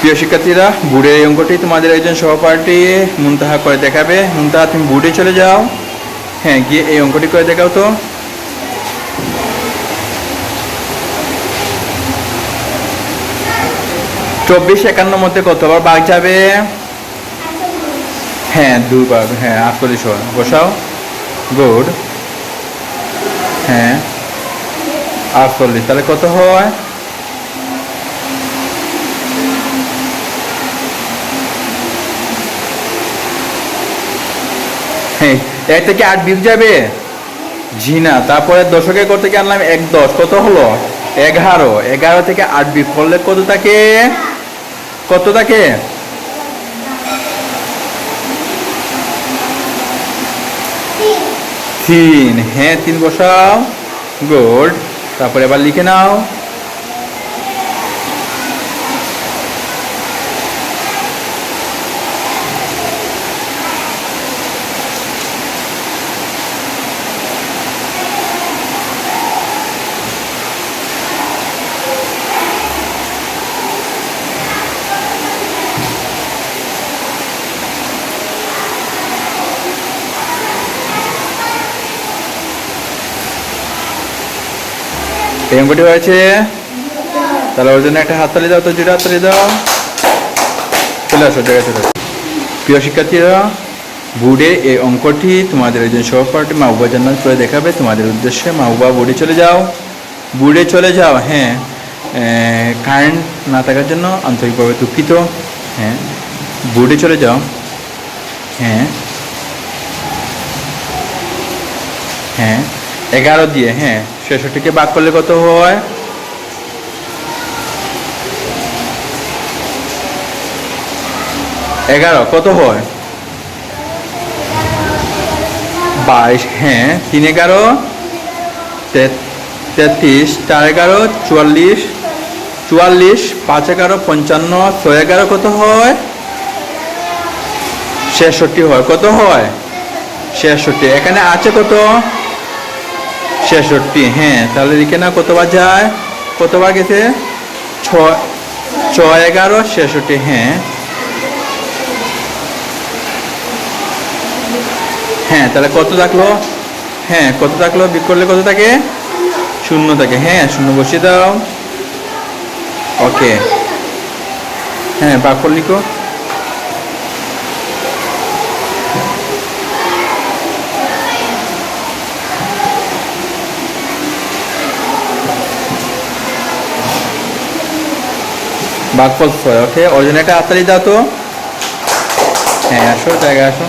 প্রিয় শিক্ষার্থীরা বুড়ের এই অঙ্কটি তোমাদের একজন সহপাঠী মুনতাহা করে দেখাবে। মুনতাহা, তুমি বুড়ে চলে যাও। হ্যাঁ গিয়ে এই অঙ্কটি করে দেখাও তো। চব্বিশ একান্ন মধ্যে কতবার বাঘ যাবে। হ্যাঁ দুবার হ্যাঁ আটচল্লিশ বসাও। গুড। হ্যাঁ আটচল্লিশ। তাহলে কত হয়? এক থেকে আট বিগ যাবে? জি না, তারপরে দশকের কত থেকে আনলাম? এক দশ, কত হলো? এগারো এগারো থেকে আট বিগ করলে কত থাকে? কত থাকে? তিন। হ্যাঁ তিন বসাও। গুড। তারপরে এবার লিখে নাও। অঙ্কটি হয়েছে। তাহলে ওর জন্য একটা হাততালি দাও, তো জোরে হাততালি দাও। চলে আসো, জায়গায় চলে আসো। প্রিয় শিক্ষার্থীরা, বুড়ে এই অঙ্কটি তোমাদের একজন সহপাঠী মাহবুবা জান্নাত করে দেখাবে। তোমাদের উদ্দেশ্যে মাহবুবা বুড়ে চলে যাও। বুড়ে চলে যাও হ্যাঁ। কারেন্ট না থাকার জন্য আন্তরিকভাবে দুঃখিত। হ্যাঁ বুড়ে চলে যাও। হ্যাঁ হ্যাঁ এগারো দিয়ে হ্যাঁ ছেষট্টিকে বাদ করলে কত হয়? এগারো, কত হয়? বাইশ হ্যাঁ তিন এগারো তেত্রিশ, চার এগারো, চুয়াল্লিশ চুয়াল্লিশ, পাঁচ এগারো, পঞ্চান্ন, ছয় এগারো কত হয়? ছেষট্টি হয়, কত হয়? ছেষট্টি, এখানে আছে কত? ছেষট্টি হ্যাঁ তাহলে লিখে না কতবার যায়? কতবার গেছে? ছয় ছয় এগারো, ছেষট্টি হ্যাঁ। হ্যাঁ তাহলে কত থাকল? হ্যাঁ কত থাকল? বিক করলে কত থাকে? শূন্য থাকে হ্যাঁ শূন্য বসিয়ে দাও। ওকে। হ্যাঁ বাক্য লিখো। বাঘফল ছয় ওকে জন্য একটা আতালি দাও তো। হ্যাঁ আসো জায়গায় আসো।